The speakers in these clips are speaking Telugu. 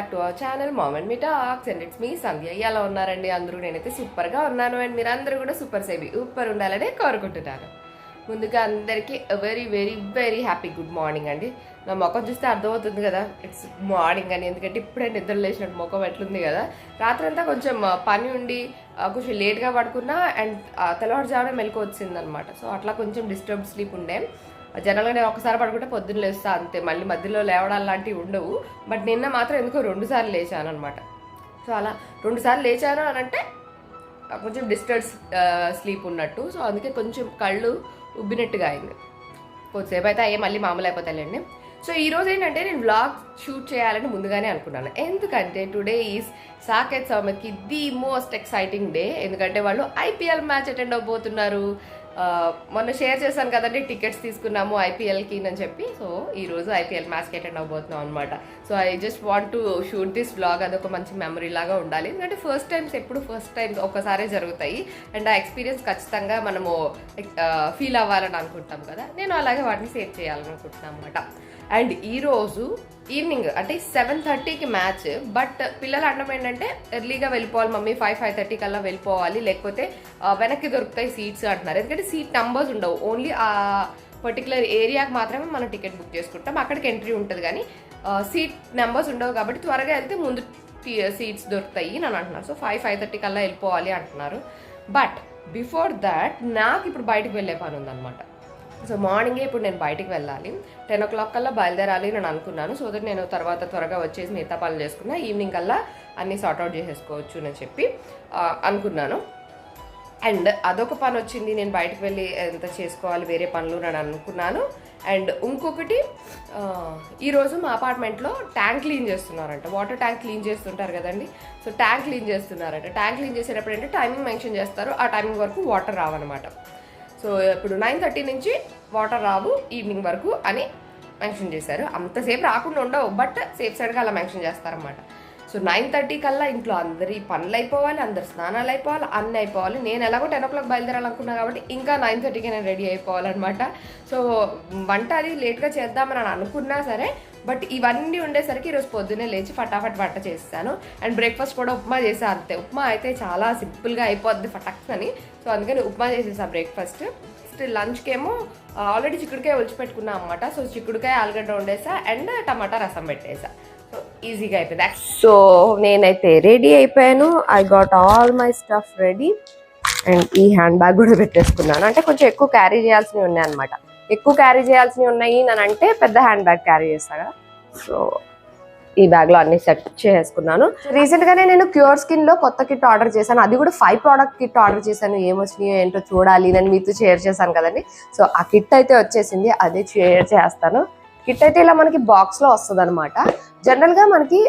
Back to our channel mom me talks and it's me Sandhya ఎలా ఉన్నారండి అందరూ. నేనైతే సూపర్గా ఉన్నాను అండ్. మీరు అందరూ కూడా సూపర్ సేవి సూపర్ ఉండాలని కోరుకుంటున్నాను. ముందుగా అందరికీ very very very happy good morning అండి. నా ముఖం చూస్తే అర్థమవుతుంది కదా ఇట్స్ మార్నింగ్ అని. ఎందుకంటే ఇప్పుడే నిద్ర లేచినట్టు ముఖం ఎట్లుంది కదా. రాత్రంతా కొంచెం పని ఉండి కొంచెం లేట్గా పడుకున్నా అండ్ తెల్లవారుజామున మెలకు వచ్చిందనమాట. సో అట్లా కొంచెం డిస్టర్బ్ స్లీప్ ఉండే. జనరల్గా నేను ఒకసారి పడుకుంటే పొద్దున్న లేస్తా అంతే. మళ్ళీ మధ్యలో లేవడాలు లాంటివి ఉండవు. బట్ నిన్న మాత్రం ఎందుకో రెండుసార్లు లేచాను అనమాట సో అలా రెండుసార్లు లేచాను అని అంటే కొంచెం డిస్టర్బ్స్ స్లీప్ ఉన్నట్టు. సో అందుకే కొంచెం కళ్ళు ఉబ్బినట్టుగా అయింది. కొద్దిసేపు అయితే అయ్యే మళ్ళీ మామూలు అయిపోతాయిలేండి. సో ఈరోజు ఏంటంటే నేను వ్లాగ్ షూట్ చేయాలని ముందుగానే అనుకున్నాను. ఎందుకంటే టుడే ఈజ్ సాకేత్ సౌమ్యకి ది మోస్ట్ ఎక్సైటింగ్ డే. ఎందుకంటే వాళ్ళు ఐపీఎల్ మ్యాచ్ అటెండ్ అవ్వబోతున్నారు. మొన్న షేర్ చేశాను కదండి టికెట్స్ తీసుకున్నాము ఐపీఎల్కి అని చెప్పి. సో ఈరోజు ఐపీఎల్ మ్యాచ్కి అటెండ్ అవ్వబోతున్నాం అనమాట so I just want to shoot this blog అదొక మంచి మెమరీ లాగా ఉండాలి. ఎందుకంటే ఫస్ట్ టైమ్స్ ఎప్పుడు ఫస్ట్ టైం ఒకసారే జరుగుతాయి. అండ్ ఆ ఎక్స్పీరియన్స్ ఖచ్చితంగా మనము ఫీల్ అవ్వాలని అనుకుంటాం కదా. నేను అలాగే వాటిని సేవ్ చేయాలనుకుంటున్నాను అనమాట అండ్ ఈరోజు ఈవినింగ్ అంటే సెవెన్ థర్టీకి మ్యాచ్ బట్ పిల్లలు అనడం ఏంటంటే ఎర్లీగా వెళ్ళిపోవాలి మమ్మీ ఫైవ్ ఫైవ్ థర్టీ కల్లా వెళ్ళిపోవాలి. లేకపోతే వెనక్కి దొరుకుతాయి సీట్స్ అంటున్నారు. ఎందుకంటే సీట్ నంబర్స్ ఉండవు. ఓన్లీ ఆ పర్టికులర్ ఏరియాకి మాత్రమే మనం టికెట్ బుక్ చేసుకుంటాం. అక్కడికి ఎంట్రీ ఉంటుంది కానీ సీట్ నెంబర్స్ ఉండవు కాబట్టి త్వరగా వెళ్తే ముందు సీట్స్ దొరుకుతాయి అని అంటున్నారు. సో ఫైవ్ ఫైవ్ థర్టీ కల్లా వెళ్ళిపోవాలి అంటున్నారు. బట్ బిఫోర్ దాట్ నాకు ఇప్పుడు బయటకు వెళ్ళే పని ఉందన్నమాట. సో మార్నింగే ఇప్పుడు నేను బయటికి వెళ్ళాలి. టెన్ ఓ క్లాక్ కల్లా బయలుదేరాలి నేను అనుకున్నాను. సో దట్ నేను తర్వాత త్వరగా వచ్చేసి మిగతా పనులు చేసుకున్నా. ఈవినింగ్ కల్లా అన్నీ సార్ట్అవుట్ చేసేసుకోవచ్చు అని చెప్పి అనుకున్నాను. అండ్ అదొక పని వచ్చింది. నేను బయటకు వెళ్ళి ఎంత చేసుకోవాలి వేరే పనులు నేను అనుకున్నాను. అండ్ ఇంకొకటి ఈరోజు మా అపార్ట్మెంట్లో ట్యాంక్ క్లీన్ చేస్తున్నారంట. వాటర్ ట్యాంక్ క్లీన్ చేస్తుంటారు కదండి. సో ట్యాంక్ క్లీన్ చేస్తున్నారంట. ట్యాంక్ క్లీన్ చేసేటప్పుడు అంటే టైమింగ్ మెన్షన్ చేస్తారు. ఆ టైమింగ్ వరకు వాటర్ రావన్నమాట. సో ఇప్పుడు నైన్ థర్టీ నుంచి వాటర్ రావు ఈవినింగ్ వరకు అని మెన్షన్ చేశారు. అంతసేపు రాకుండా ఉండవు బట్ సేఫ్ సైడ్గా అలా మెన్షన్ చేస్తారనమాట సో నైన్ థర్టీ కల్లా ఇంట్లో అందరి పనులు అయిపోవాలి అందరి స్నానాలు అయిపోవాలి అన్నీ అయిపోవాలి. నేను ఎలాగో టెన్ ఓ క్లాక్ బయలుదేరాలనుకున్నా కాబట్టి ఇంకా నైన్ థర్టీకి నేను రెడీ అయిపోవాలన్నమాట. సో వంట అది లేట్గా చేద్దామని అని అనుకున్నా సరే బట్ ఇవన్నీ ఉండేసరికి ఈరోజు పొద్దున్నే లేచి ఫటాఫట్ వంట చేస్తాను అండ్ బ్రేక్ఫాస్ట్ కూడా ఉప్మా చేసా అంతే. ఉప్మా అయితే చాలా సింపుల్గా అయిపోద్ది ఫటక్స్ అని సో అందుకని ఉప్మా చేసేసా బ్రేక్ఫాస్ట్. నెక్స్ట్ లంచ్కి ఏమో ఆల్రెడీ చిక్కుడుకాయ ఒలిచిపెట్టుకున్నా అనమాట సో చిక్కుడుకాయ ఆలుగడ్డ వండేసా అండ్ టమాటా రసం పెట్టేసా. సో ఈజీగా అయిపోయింది. సో నేనైతే రెడీ అయిపోయాను. I got all my stuff ready and ఈ హ్యాండ్ బ్యాగ్ కూడా పెట్టేసుకున్నాను. అంటే కొంచెం ఎక్కువ క్యారీ చేయాల్సినవి ఉన్నాయి అనమాట ఎక్కువ క్యారీ చేయాల్సినవి ఉన్నాయి అని అంటే పెద్ద హ్యాండ్ బ్యాగ్ క్యారీ చేస్తాను సో ఈ బ్యాగ్లో అన్ని సెట్ చేసుకున్నాను. రీసెంట్గానే నేను క్యూర్ స్కిన్లో కొత్త కిట్ ఆర్డర్ చేశాను. అది కూడా ఫైవ్ ప్రోడక్ట్ కిట్ ఆర్డర్ చేశాను. ఏమొచ్చినాయో ఏంటో చూడాలి. నేను మీతో షేర్ చేశాను కదండి. సో ఆ కిట్ అయితే వచ్చేసింది. అదే షేర్ చేస్తాను. కిట్ అయితే ఇలా మనకి బాక్స్లో వస్తుంది అనమాట జనరల్గా మనకి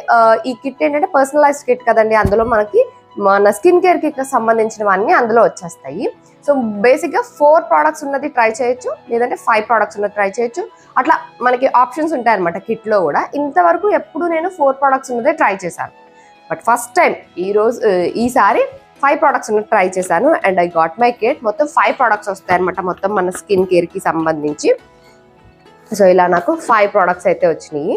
ఈ కిట్ ఏంటంటే పర్సనలైజ్డ్ కిట్ కదండి. అందులో మనకి మన స్కిన్ కేర్కి సంబంధించినవన్నీ అందులో వచ్చేస్తాయి. సో బేసిక్గా ఫోర్ ప్రోడక్ట్స్ ఉన్నది ట్రై చేయొచ్చు. లేదంటే ఫైవ్ ప్రోడక్ట్స్ ఉన్నది ట్రై చేయొచ్చు. అట్లా మనకి ఆప్షన్స్ ఉంటాయి అనమాట కిట్లో కూడా. ఇంతవరకు ఎప్పుడు నేను ఫోర్ ప్రోడక్ట్స్ ఉన్నదే ట్రై చేశాను. బట్ ఫస్ట్ టైం ఈరోజు ఈసారి ఫైవ్ ప్రోడక్ట్స్ ఉన్నది ట్రై చేశాను. And I got my kit మొత్తం ఫైవ్ ప్రోడక్ట్స్ వస్తాయి అనమాట మొత్తం మన స్కిన్ కేర్కి సంబంధించి. సో ఇలా నాకు ఫైవ్ ప్రోడక్ట్స్ అయితే వచ్చినాయి.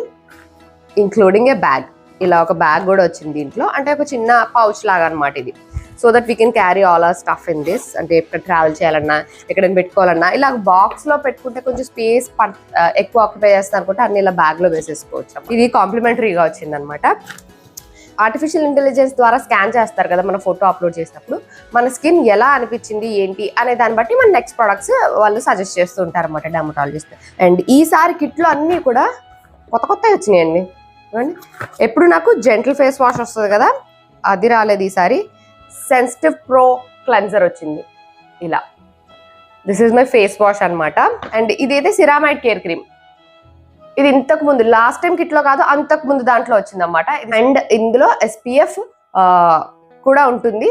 ఇంక్లూడింగ్ ఏ బ్యాగ్ ఇలా ఒక బ్యాగ్ కూడా వచ్చింది దీంట్లో. అంటే ఒక చిన్న పౌచ్ లాగా అనమాట ఇది. So that we can carry all our stuff in this అంటే ఎక్కడ ట్రావెల్ చేయాలన్నా ఎక్కడైనా పెట్టుకోవాలన్నా ఇలా బాక్స్లో పెట్టుకుంటే కొంచెం స్పేస్ uh, ఎక్కువ ఆక్యుపై చేస్తారు అనుకుంటే అన్ని ఇలా బ్యాగ్లో వేసేసుకోవచ్చు ఇది కాంప్లిమెంటరీగా వచ్చిందనమాట ఆర్టిఫిషియల్ ఇంటెలిజెన్స్ ద్వారా స్కాన్ చేస్తారు కదా మన ఫోటో అప్లోడ్ చేసినప్పుడు. మన స్కిన్ ఎలా అనిపించింది ఏంటి అనే దాన్ని బట్టి మన నెక్స్ట్ ప్రొడక్ట్స్ వాళ్ళు సజెస్ట్ చేస్తూ ఉంటారు అనమాట డెమటాలజిస్ట్ అండ్ ఈసారి కిట్లో అన్నీ కూడా కొత్త కొత్తవి వచ్చినాయండి. చూడండి. ఎప్పుడు నాకు జెంటల్ ఫేస్ వాష్ వస్తుంది కదా అది రాలేదు ఈసారి సెన్సిటివ్ ప్రో క్లెన్జర్ వచ్చింది. ఇలా. This is my face wash అనమాట అండ్ ఇదైతే సిరామైడ్ కేర్ క్రీమ్ ఇది ఇంతకు ముందు లాస్ట్ టైం కిట్లో కాదు అంతకు ముందు దాంట్లో వచ్చిందనమాట అండ్ ఇందులో ఎస్పీఎఫ్ కూడా ఉంటుంది.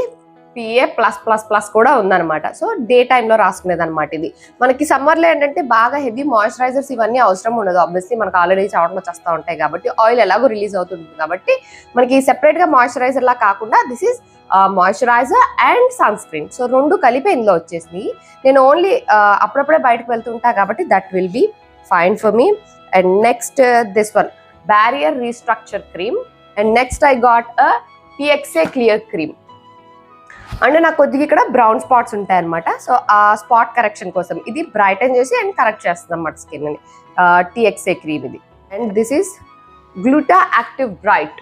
పిఏ ప్లస్ ప్లస్ ప్లస్ కూడా ఉందన్నమాట. సో డే టైంలో రాసుకునేది అనమాట ఇది. మనకి సమ్మర్లో ఏంటంటే బాగా హెవీ మాయిశ్చరైజర్స్ ఇవన్నీ అవసరం ఉండదు. ఆబ్వియస్లీ మనకు ఆల్రెడీ చవటం వచ్చేస్తూ ఉంటాయి కాబట్టి ఆయిల్ ఎలాగో రిలీజ్ అవుతుంది కాబట్టి మనకి సెపరేట్గా మాయిశ్చరైజర్ లా కాకుండా this is moisturiser and sunscreen so రెండు కలిపి ఇందులో వచ్చేసింది. నేను ఓన్లీ అప్పుడప్పుడే బయటకు వెళ్తుంటా కాబట్టి that will be fine for me and next this one barrier restructure cream and next I got a PXA clear cream and నాకు కొద్దిగా ఇక్కడ బ్రౌన్ స్పాట్స్ ఉంటాయన్నమాట. సో ఆ స్పాట్ కరెక్షన్ కోసం ఇది బ్రైటన్ చేసి అండ్ కరెక్ట్ చేస్తుంది అనమాట స్కిన్ అని టిఎక్సే క్రీమ్ ఇది. And this is gluta active bright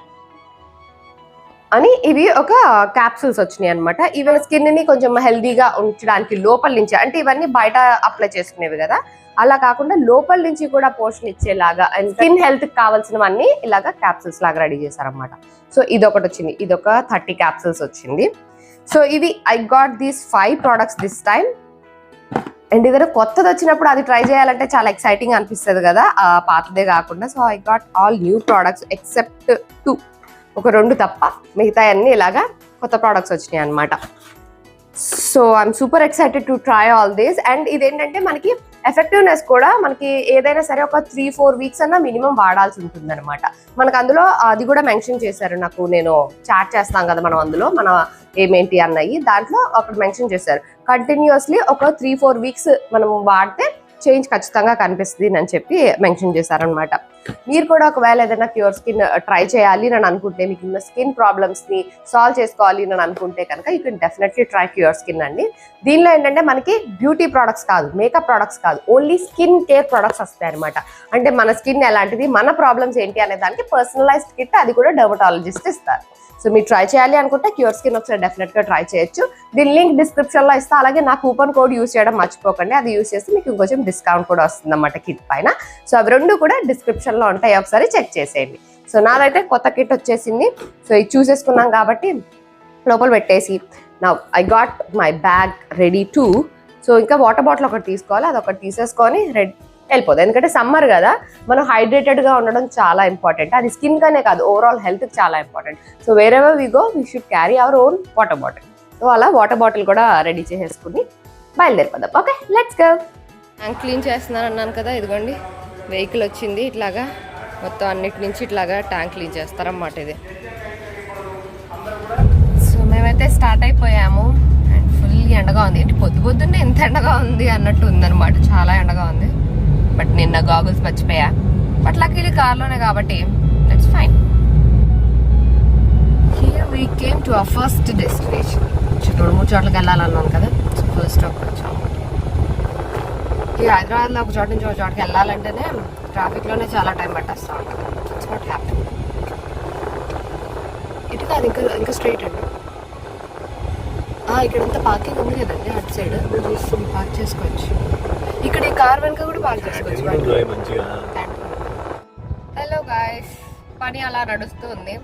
అని ఇవి ఒక క్యాప్సూల్స్ వచ్చినాయి అనమాట ఇవి స్కిన్ని కొంచెం హెల్దీగా ఉంచడానికి లోపల నుంచి అంటే ఇవన్నీ బయట అప్లై చేసుకునేవి కదా అలా కాకుండా లోపల నుంచి కూడా పోషణ ఇచ్చేలాగా అండ్ స్కిన్ హెల్త్ కావాల్సినవన్నీ ఇలాగా క్యాప్సూల్స్ లాగా రెడీ చేశారనమాట సో ఇదొకటి వచ్చింది. ఇది ఒక థర్టీ క్యాప్సూల్స్ వచ్చింది. సో ఇవి I got these five products this time and ఏదైనా కొత్తది వచ్చినప్పుడు అది ట్రై చేయాలంటే చాలా ఎక్సైటింగ్ అనిపిస్తుంది కదా పాతదే కాకుండా. So I got all new products except two ఒక రెండు తప్ప మిగతా అన్ని ఇలాగా కొత్త ప్రోడక్ట్స్ వచ్చినాయి అనమాట so I'm super excited to try all these and ఇదేంటంటే మనకి ఎఫెక్టివ్నెస్ కూడా మనకి ఏదైనా సరే ఒక త్రీ ఫోర్ వీక్స్ అన్నా మినిమం వాడాల్సి ఉంటుంది అనమాట మనకు అందులో అది కూడా మెన్షన్ చేశారు. నాకు నేను చాట్ చేస్తాం కదా మనం అందులో మన ఏమేంటి అన్నవి దాంట్లో అక్కడ మెన్షన్ చేశారు. కంటిన్యూస్లీ ఒక త్రీ ఫోర్ వీక్స్ మనం వాడితే చేంజ్ ఖచ్చితంగా కనిపిస్తుంది అని చెప్పి మెన్షన్ చేశారనమాట మీరు కూడా ఒకవేళ ఏదైనా క్యూర్ స్కిన్ ట్రై చేయాలి అని అనుకుంటే మీకు ఉన్న స్కిన్ ప్రాబ్లమ్స్ని సాల్వ్ చేసుకోవాలి అని అనుకుంటే కనుక you can definitely try cure skin అండి. దీనిలో ఏంటంటే మనకి బ్యూటీ ప్రొడక్ట్స్ కాదు మేకప్ ప్రొడక్ట్స్ కాదు ఓన్లీ స్కిన్ కేర్ ప్రొడక్ట్స్ వస్తాయి అనమాట అంటే మన స్కిన్ ఎలాంటిది మన ప్రాబ్లమ్స్ ఏంటి అనే దానికి పర్సనలైజ్డ్ కిట్ అది కూడా డెర్మటాలజిస్ట్ ఇస్తారు. సో మీరు ట్రై చేయాలి అనుకుంటే క్యూర్ స్కిన్ ఒకసారి డెఫినెట్గా ట్రై చేయొచ్చు. దీని లింక్ డిస్క్రిప్షన్లో ఇస్తా అలాగే నా కూపన్ కోడ్ యూస్ చేయడం మర్చిపోకండి. అది యూస్ చేస్తే మీకు ఇంకొంచెం డిస్కౌంట్ కూడా వస్తుంది అన్నమాట కిట్ పైన. సో అవి రెండు కూడా డిస్క్రిప్షన్ లో ఉంటాయి ఒకసారి చెక్ చేసేయండి. సో నాదైతే కొత్త కిట్ వచ్చేసింది. సో ఇది చూసేసుకున్నాం కాబట్టి లోపల పెట్టేసి నా I got my bag ready too so ఇంకా వాటర్ బాటిల్ ఒకటి తీసుకోవాలి. అది ఒకటి తీసేసుకొని రెడ్ వెళ్ళిపోతుంది ఎందుకంటే సమ్మర్ కదా మనం హైడ్రేటెడ్గా ఉండడం చాలా ఇంపార్టెంట్ అది స్కిన్ గానే కాదు ఓవరాల్ హెల్త్ చాలా important so wherever we go we should carry our own water bottle so అలా వాటర్ బాటిల్ కూడా రెడీ చేసేసుకుని బయలుదేరిపోదాం. ఓకే లెట్స్ గో క్లీన్ చేస్తున్నాను అన్నాను కదా ఇదిగోండి. వెహికల్ వచ్చింది ఇట్లాగా. మొత్తం అన్నిటి నుంచి ఇట్లాగా ట్యాంక్ క్లీన్ చేస్తారన్నమాట ఇది. సో మేమైతే స్టార్ట్ అయిపోయాము. అండ్ ఫుల్ ఎండగా ఉంది. ఏంటి పొద్దు పొద్దున్నే ఎంత ఎండగా ఉంది అన్నట్టు ఉందన్నమాట. చాలా ఎండగా ఉంది. బట్ నిన్న గాగుల్స్ మర్చిపోయా. బట్ లక్కీలీ కార్లోనే కాబట్టి that's fine. Here we came to our first destination రెండు మూడు చోట్లకి వెళ్ళాలన్నాను కదా. ఫస్ట్ స్టాప్ వచ్చాము. ఈ హైదరాబాద్లో ఒక చోట నుంచి ఒక చోటకి వెళ్ళాలంటేనే ట్రాఫిక్లోనే చాలా టైం పట్టేస్తూ ఉంటుంది. ఇట్స్ నాట్ హ్యాపీ ఇటు కాదు ఇంకా ఇంకా స్ట్రైట్ అండి. ఇక్కడంతా పార్కింగ్ ఉంది కదండి అటు సైడ్ చూస్తుంది పార్క్ చేసుకోవచ్చు. ఇక్కడ ఈ కార్ వెనక కూడా పార్క్ చేసుకోవచ్చు. హలో గాయస్ పని అలా నడుస్తూ ఉంది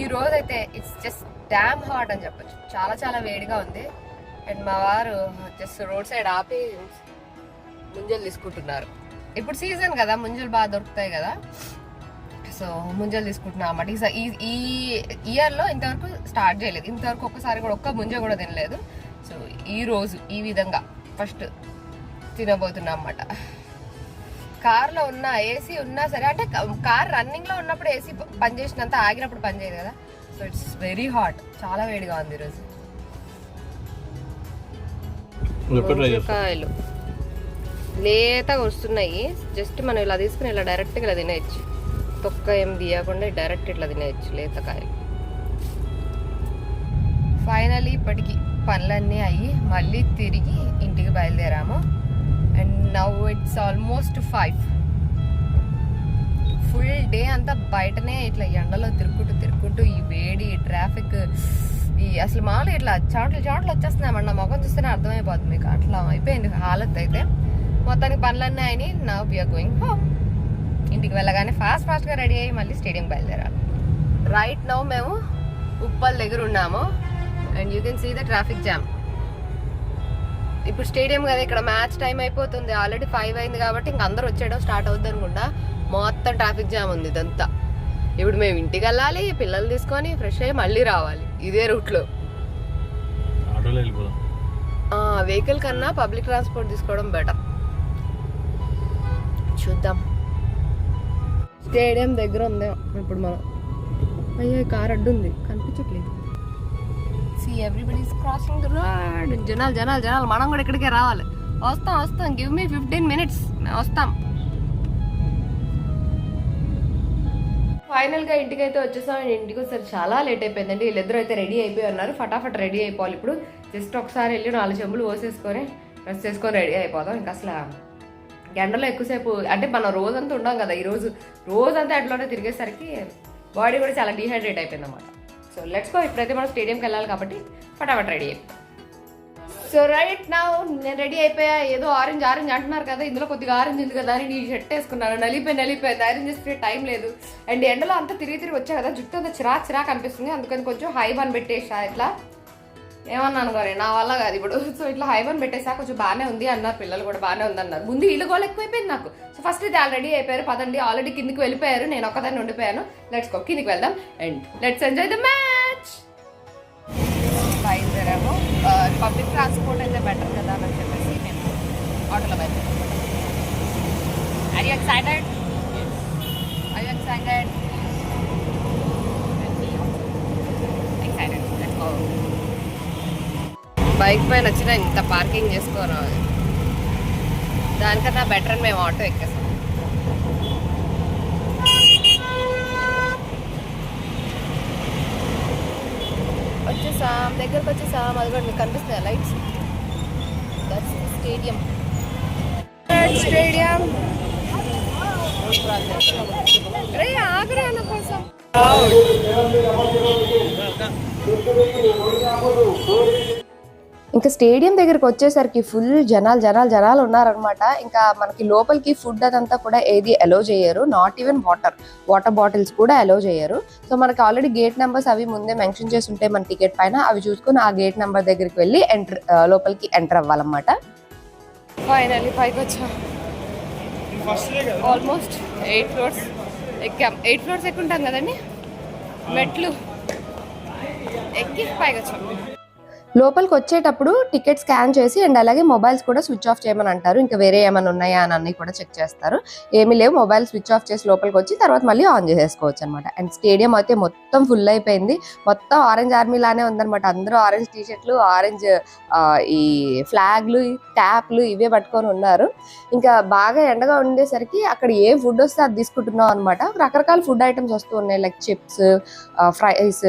ఈ రోజు అయితే ఇట్స్ జస్ట్ డ్యామ్ హాట్ అని చెప్పొచ్చు. చాలా చాలా వేడిగా ఉంది. అండ్ మా వారు జస్ట్ రోడ్ సైడ్ ఆపి ముంజలు తీసుకుంటున్నారు. ఇప్పుడు సీజన్ కదా ముంజలు బాగా దొరుకుతాయి కదా. సో ముంజలు తీసుకుంటున్నాం అన్నమాట. ఈ ఈ ఇయర్లో ఇంతవరకు స్టార్ట్ చేయలేదు. ఇంతవరకు ఒక్కసారి కూడా ఒక్క ముంజ కూడా తినలేదు. సో ఈ రోజు ఈ విధంగా ఫస్ట్ తినబోతున్నాం అన్నమాట. కార్లో ఉన్న ఏసీ ఉన్నా సరే అంటే కార్ రన్నింగ్లో ఉన్నప్పుడు ఏసీ పనిచేసినంత ఆగినప్పుడు పనిచేయదు కదా. So it's very hot. చాలా వేడిగా ఉంది ఈరోజు. కాయలు లేతగా వస్తున్నాయి. జస్ట్ మనం ఇలా తీసుకుని ఇలా డైరెక్ట్గా ఇలా తినేయచ్చు. తొక్క ఏం తీయకుండా డైరెక్ట్ ఇట్లా తినేయచ్చు లేతకాయలు. ఫైనలీ ఇప్పటికి పనులన్నీ అయ్యి మళ్ళీ తిరిగి ఇంటికి బయలుదేరాము. And now it's almost five full day అంతా బయటనే ఇట్లా ఎండలో తిరుక్కుంటూ తిరుక్కుంటూ ఈ వేడి ట్రాఫిక్ ఈ అసలు మామూలుగా ఇట్లా చాట్లు చాట్లు వచ్చేస్తున్నాయి. మన మొఖం చూస్తేనే అర్థమైపోతుంది. మీకు అట్లా అయిపోయింది. హాలత్ అయితే మొత్తానికి పనులన్నీ అయినాయి. నా వీఆర్ గోయింగ్ హోమ్ ఇంటికి వెళ్ళగానే ఫాస్ట్ ఫాస్ట్గా రెడీ అయ్యి మళ్ళీ స్టేడియం బయలుదేరాలి. రైట్ నౌ మేము ఉప్పల్ దగ్గర ఉన్నాము. And you can see the traffic jam ఇప్పుడు స్టేడియం కదా ఇక్కడ మ్యాచ్ టైం అయిపోతుంది. ఆల్రెడీ ఫైవ్ అయింది కాబట్టి ఇంక అందరూ వచ్చేయడం స్టార్ట్ అవుద్ది అనుకుంటా. మొత్తం ట్రాఫిక్ జామ్ ఉంది ఇదంతా. ఇప్పుడు మేము ఇంటికి వెళ్ళాలి పిల్లలు తీసుకొని ఫ్రెష్ అయ్యి మళ్ళీ రావాలి. ఇదే రూట్లో వెహికల్ కన్నా పబ్లిక్ ట్రాన్స్పోర్ట్ తీసుకోవడం బెటర్ చూద్దాం. స్టేడియం దగ్గర ఉంది ఇప్పుడు మనం. అయ్యో కార్ అడ్డు ఉంది కనిపించట్లేదు. See everybody crossing the road జనాలు జనాలు జనాలు మనం కూడా ఇక్కడికే రావాలి. వస్తాం వస్తాం. గివ్ మీ ఫిఫ్టీన్ మినిట్స్ వస్తాం. ఫైనల్గా ఇంటికి అయితే వచ్చేసాం ఇంటికి వచ్చేసరి చాలా లేట్ అయిపోయిందండి. వీళ్ళిద్దరూ అయితే రెడీ అయిపోయి ఉన్నారు. ఫటాఫట్ రెడీ అయిపోవాలి ఇప్పుడు. జస్ట్ ఒకసారి వెళ్ళి నాలుగు చెంబులు పోసేసుకొని డ్రెస్ చేసుకొని రెడీ అయిపోదాం. ఇంకా అసలు ఎండలో ఎక్కువసేపు అంటే మనం రోజంతా ఉండం కదా ఈరోజు రోజంతా ఎండలోనే తిరిగేసరికి బాడీ కూడా చాలా డీహైడ్రేట్ అయిపోయింది అనమాట సో లెట్స్ గో ఇప్పుడైతే మనం స్టేడియంకి వెళ్ళాలి కాబట్టి ఫటాఫట్ రెడీ అయిపోయి సో రైట్ నా నేను రెడీ అయిపోయా. ఏదో ఆరెంజ్ ఆరెంజ్ అంటున్నారు కదా ఇందులో కొద్దిగా ఆరెంజ్ ఉంది కదా అని నీ షర్ట్ వేసుకున్నాను. నలిపోయి నలిపోయింది ఆరెంజ్ చేస్తే టైం లేదు. అండ్ ఎండలో అంతా తిరిగి తిరిగి వచ్చా కదా జుట్టు అంతా చిరాక్ చిరాక్ అనిపిస్తుంది. అందుకని కొంచెం హై బన్ పెట్టేసా ఇట్లా. ఏమన్నా అనుకోని నా వల్ల కాదు. ఇప్పుడు సో ఇట్లా హై బన్ పెట్టేసా కొంచెం బాగానే ఉంది అన్నారు పిల్లలు కూడా బాగానే ఉంది అన్నారు ముందు వీళ్ళు గోల్ ఎక్కువైపోయింది నాకు. సో ఫస్ట్ ఇది ఆల్రెడీ అయిపోయారు. పదండి ఆల్రెడీ కిందికి వెళ్ళిపోయారు. నేను ఒక్కదాన్ని ఉండిపోయాను. లెట్స్ గో కిందికి వెళ్దాం. And let's enjoy the match బయలుదేరాము. పబ్లిక్ ట్రాన్స్పోర్ట్ అయితే బెటర్ కదా అని చెప్పేసి మేము ఆటోలో బయలుదేరాము. I excited I excited let's go bike పైన వచ్చిన ఇంత పార్కింగ్ చేసుకోరు? దానికన్నా బెటర్ అని మేము ఆటో ఎక్కేసాం. వచ్చేసాం దగ్గరకు వచ్చేసాం. అది కూడా మీకు కనిపిస్తున్నాయి లైట్స్? స్టేడియం స్టేడియం రే ఆగ్రా అన్న కోసం. ఇంకా స్టేడియం దగ్గరికి వచ్చేసరికి ఫుల్ జనాలు జనాలు జనాలు ఉన్నారనమాట ఇంకా మనకి లోపలికి ఫుడ్ అదంతా కూడా ఏది అలో చేయరు. Not even water water bottles కూడా అలో చేయరు. సో మనకి ఆల్రెడీ గేట్ నెంబర్స్ అవి ముందే మెన్షన్ చేసి ఉంటాయి మన టికెట్ పైన అవి చూసుకుని ఆ గేట్ నెంబర్ దగ్గరికి వెళ్ళి ఎంటర్ లోపలికి ఎంటర్ అవ్వాలన్నమాట. ఫైనల్లీ పైకి వచ్చాం. ఆల్మోస్ట్ ఎయిట్ ఫ్లోర్స్ ఎక్కాం. ఎయిట్ ఫ్లోర్స్ ఎక్కుంటాం కదండి? మెట్లు. ఎక్కి పైకి వచ్చాం. లోపలికి వచ్చేటప్పుడు టికెట్ స్కాన్ చేసి అండ్ అలాగే మొబైల్స్ కూడా స్విచ్ ఆఫ్ చేయమని అంటారు. ఇంకా వేరే ఏమైనా ఉన్నాయా అని అన్ని కూడా చెక్ చేస్తారు. ఏమీ లేవు. మొబైల్ స్విచ్ ఆఫ్ చేసి లోపలికి వచ్చి తర్వాత మళ్ళీ ఆన్ చేసేసుకోవచ్చు అనమాట అండ్ స్టేడియం అయితే మొత్తం ఫుల్ అయిపోయింది. మొత్తం ఆరెంజ్ ఆర్మీ లానే ఉందనమాట అందరూ ఆరెంజ్ టీ షర్ట్లు ఆరెంజ్ ఈ ఫ్లాగ్లు ట్యాప్లు ఇవే పట్టుకొని ఉన్నారు. ఇంకా బాగా ఎండగా ఉండేసరికి అక్కడ ఏ ఫుడ్ వస్తే అది తీసుకుంటున్నాం అనమాట రకరకాల ఫుడ్ ఐటమ్స్ వస్తూ ఉన్నాయి. Like chips fries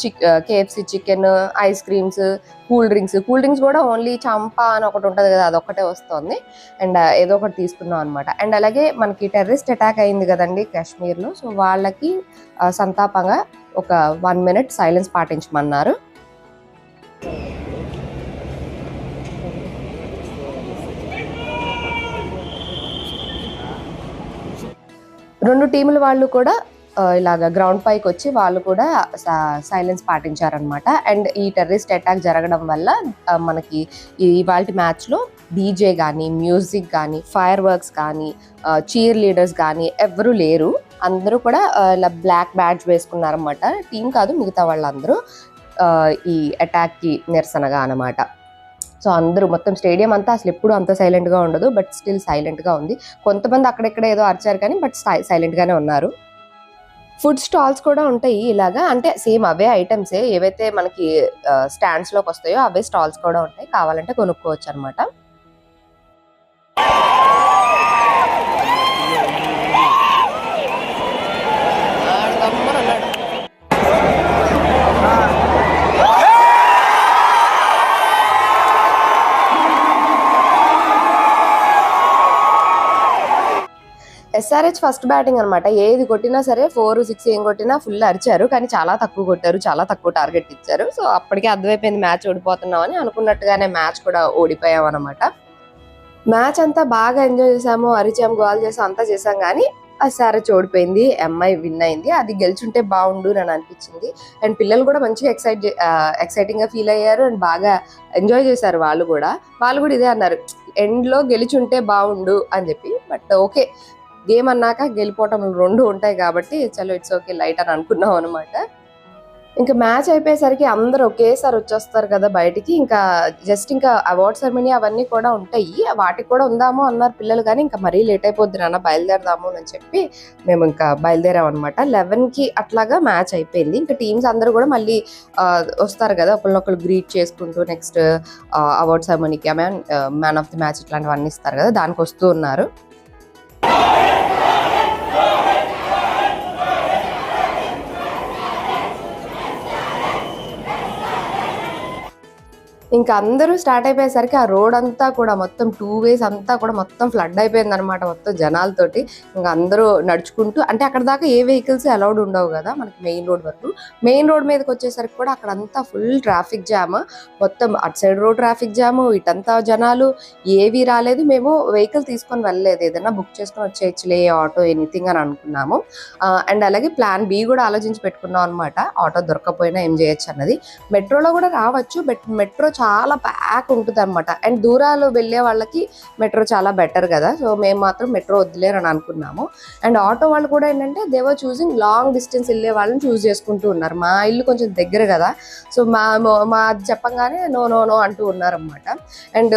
chick KFC chicken ice creams cool drinks cool drinks కూడా ఓన్లీ చంపా అని ఒకటి ఉంటుంది కదా అదొక్కటే వస్తుంది. అండ్ ఏదో ఒకటి తీసుకున్నాం అనమాట అండ్ అలాగే మనకి టెర్రరిస్ట్ అటాక్ అయింది కదండి కాశ్మీర్లో సో వాళ్ళకి సంతాపంగా ఒక వన్ మినిట్ సైలెన్స్ పాటించమన్నారు. రెండు టీముల వాళ్ళు కూడా ఇలాగ గ్రౌండ్ పైకి వచ్చి వాళ్ళు కూడా సైలెన్స్ పాటించారనమాట అండ్ ఈ టెర్రరిస్ట్ అటాక్ జరగడం వల్ల మనకి ఇవాళ మ్యాచ్లో డీజే కానీ మ్యూజిక్ కానీ ఫైర్ వర్క్స్ కానీ చీర్ లీడర్స్ కానీ ఎవరు లేరు. అందరూ కూడా ఇలా బ్లాక్ బ్యాడ్జ్ వేసుకున్నారనమాట టీం కాదు మిగతా వాళ్ళందరూ ఈ అటాక్కి నిరసనగా అనమాట సో అందరూ మొత్తం స్టేడియం అంతా అసలు ఎప్పుడు అంత సైలెంట్గా ఉండదు బట్ స్టిల్ సైలెంట్గా ఉంది. కొంతమంది అక్కడెక్కడ ఏదో అరిచారు కానీ బట్ సైలెంట్గానే ఉన్నారు. ఫుడ్ స్టాల్స్ కూడా ఉంటాయి ఇలాగా. అంటే సేమ్ అవే ఐటమ్సే ఏవైతే మనకి స్టాండ్స్లోకి వస్తాయో అవే స్టాల్స్ కూడా ఉంటాయి. కావాలంటే కొనుక్కోవచ్చు అనమాట ఎస్ఆర్హెచ్ ఫస్ట్ బ్యాటింగ్ అనమాట ఏది కొట్టినా సరే ఫోర్ సిక్స్ ఏం కొట్టినా ఫుల్ అరిచారు. కానీ చాలా తక్కువ కొట్టారు. చాలా తక్కువ టార్గెట్ ఇచ్చారు. సో అప్పటికే అర్థమైపోయింది మ్యాచ్ ఓడిపోతున్నాం అని అనుకున్నట్టుగానే మ్యాచ్ కూడా ఓడిపోయాం అనమాట మ్యాచ్ అంతా బాగా ఎంజాయ్ చేసాము అరిచాము గోల్ చేసాం అంతా చేసాం కానీ ఎస్ఆర్హెచ్ ఓడిపోయింది. అమ్మాయి విన్ అయింది. అది గెలిచుంటే బాగుండు అని అనిపించింది. అండ్ పిల్లలు కూడా మంచిగా ఎక్సైట్ ఎక్సైటింగ్గా ఫీల్ అయ్యారు. అండ్ బాగా ఎంజాయ్ చేశారు వాళ్ళు కూడా. వాళ్ళు కూడా ఇదే అన్నారు. ఎండ్లో గెలిచుంటే బాగుండు అని చెప్పి. బట్ ఓకే గేమ్ అన్నాక గెలిపోవటం రెండు ఉంటాయి కాబట్టి చలో ఇట్స్ ఓకే లైట్ అని అనుకున్నాం అనమాట ఇంకా మ్యాచ్ అయిపోయేసరికి అందరూ ఒకేసారి వచ్చేస్తారు కదా బయటికి. ఇంకా జస్ట్ ఇంకా అవార్డ్ సెరమనీ అవన్నీ కూడా ఉంటాయి. వాటికి కూడా ఉందాము అన్నారు పిల్లలు కానీ ఇంకా మరీ లేట్ అయిపోద్ది నాన్న బయలుదేరదాము అని చెప్పి మేము ఇంకా బయలుదేరాం అనమాట అట్లాగా మ్యాచ్ అయిపోయింది. ఇంకా టీమ్స్ అందరూ కూడా మళ్ళీ వస్తారు కదా ఒకరినొకరు గ్రీట్ చేసుకుంటూ next award సెరమనీకి man man of the match ఇట్లాంటివన్నీ ఇస్తారు కదా దానికి వస్తూ ఉన్నారు. ఇంకా అందరూ స్టార్ట్ అయిపోయేసరికి ఆ రోడ్ అంతా కూడా మొత్తం టూ వేస్ అంతా కూడా మొత్తం ఫ్లడ్ అయిపోయింది అనమాట మొత్తం జనాలతోటి. ఇంకా అందరూ నడుచుకుంటూ అంటే అక్కడ దాకా ఏ వెహికల్స్ అలౌడ్ ఉండవు కదా మనకి మెయిన్ రోడ్ వరకు. మెయిన్ రోడ్ మీదకి వచ్చేసరికి కూడా అక్కడంతా ఫుల్ ట్రాఫిక్ జామ్. మొత్తం అటు సైడ్ రోడ్ ట్రాఫిక్ జామ్ ఇటంతా జనాలు ఏవి రాలేదు. మేము వెహికల్ తీసుకొని వెళ్ళలేదు. ఏదైనా బుక్ చేసుకొని వచ్చేయచ్చులే ఆటో ఎనీథింగ్ అని అనుకున్నాము. అండ్ అలాగే ప్లాన్ బి కూడా ఆలోచించి పెట్టుకున్నాం అనమాట ఆటో దొరకపోయినా ఏం చేయొచ్చు అన్నది. మెట్రోలో కూడా రావచ్చు. బట్ మెట్రో చాలా ప్యాక్ ఉంటుంది అనమాట అండ్ దూరాలు వెళ్ళే వాళ్ళకి మెట్రో చాలా బెటర్ కదా. సో మేము మాత్రం మెట్రో వద్దులేరని అనుకున్నాము. అండ్ ఆటో వాళ్ళు కూడా ఏంటంటే దేవర్ చూసింగ్ లాంగ్ డిస్టెన్స్ వెళ్ళే వాళ్ళని చూస్ చేసుకుంటూ ఉన్నారు. మా ఇల్లు కొంచెం దగ్గర కదా. సో మా మా అది చెప్పంగానే నో నో నో అంటూ ఉన్నారనమాట అండ్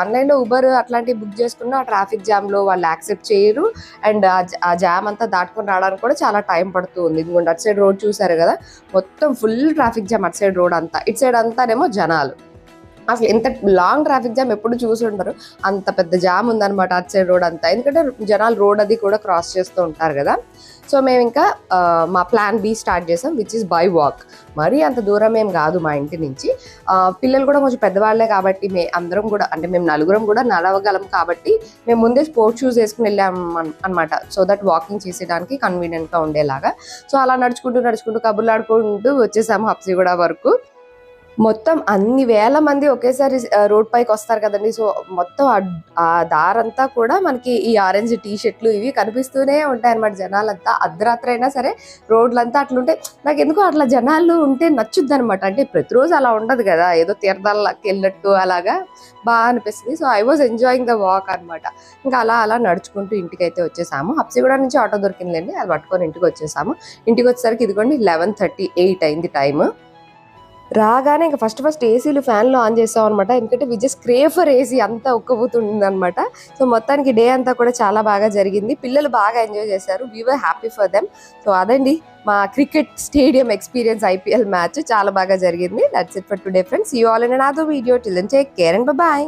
ఆన్లైన్లో uh, ఉబర్ అట్లాంటివి బుక్ చేసుకున్న ట్రాఫిక్ జామ్లో వాళ్ళు యాక్సెప్ట్ చేయరు. అండ్ ఆ జామ్ అంతా దాటుకొని రావడానికి కూడా చాలా టైం పడుతూ ఉంది. ఇదిగోండి అటు సైడ్ రోడ్ చూసారు కదా. మొత్తం ఫుల్ ట్రాఫిక్ జామ్ అటు సైడ్ రోడ్ అంతా. ఇటు సైడ్ అంతానేమో జనాలు. అసలు ఎంత లాంగ్ ట్రాఫిక్ జామ్ ఎప్పుడు చూసి ఉండరు. అంత పెద్ద జామ్ ఉందన్నమాట అటు సైడ్ రోడ్ అంతా. ఎందుకంటే జనాలు రోడ్ అది కూడా క్రాస్ చేస్తూ ఉంటారు కదా. సో మేము ఇంకా మా ప్లాన్ బి స్టార్ట్ చేసాం విచ్ ఇస్ బై వాక్ మరీ అంత దూరం ఏం కాదు మా ఇంటి నుంచి. పిల్లలు కూడా కొంచెం పెద్దవాళ్ళే కాబట్టి మే అందరం కూడా అంటే మేము నలుగురం కూడా నడవగలం కాబట్టి మేము ముందే స్పోర్ట్స్ షూస్ వేసుకుని వెళ్ళాం అనమాట సో దట్ వాకింగ్ చేసేదానికి కన్వీనియంట్గా ఉండేలాగా. సో అలా నడుచుకుంటూ నడుచుకుంటూ కబుర్లు ఆడుకుంటూ వచ్చేసాము హప్సిగూడ వరకు. మొత్తం అన్ని వేల మంది ఒకేసారి రోడ్ పైకి వస్తారు కదండి. సో మొత్తం ఆ- దారంతా కూడా మనకి ఈ ఆరెంజ్ టీ షర్ట్లు ఇవి కనిపిస్తూనే ఉంటాయి అనమాట జనాలంతా. అర్ధరాత్రి అయినా సరే రోడ్లంతా అట్లుంటే నాకు ఎందుకో అట్లా జనాలు ఉంటే నచ్చుద్ది అనమాట అంటే ప్రతిరోజు అలా ఉండదు కదా ఏదో తీర్థాలకి వెళ్ళినట్టు అలాగా బాగా అనిపిస్తుంది. So I was enjoying the walk అన్నమాట. ఇంకా అలా అలా నడుచుకుంటూ ఇంటికి అయితే వచ్చేసాము హప్సిగూడ నుంచి ఆటో దొరికిందండి అది పట్టుకొని ఇంటికి వచ్చేసాము ఇంటికి వచ్చేసరికి ఇదిగోండి లెవెన్ థర్టీ ఎయిట్ అయింది టైం రాగానే ఇంకా ఫస్ట్ ఫస్ట్ ఏసీలు ఫ్యాన్లు ఆన్ చేస్తాం అనమాట ఎందుకంటే విజయ్ స్క్రేఫర్ ఏసీ అంతా ఉక్కబోతుంది అనమాట సో మొత్తానికి డే అంతా కూడా చాలా బాగా జరిగింది. పిల్లలు బాగా ఎంజాయ్ చేశారు. We are happy for them so అదండి మా cricket stadium experience IPL match చాలా బాగా జరిగింది. That's it for today friends you all in అదో video till take care and bye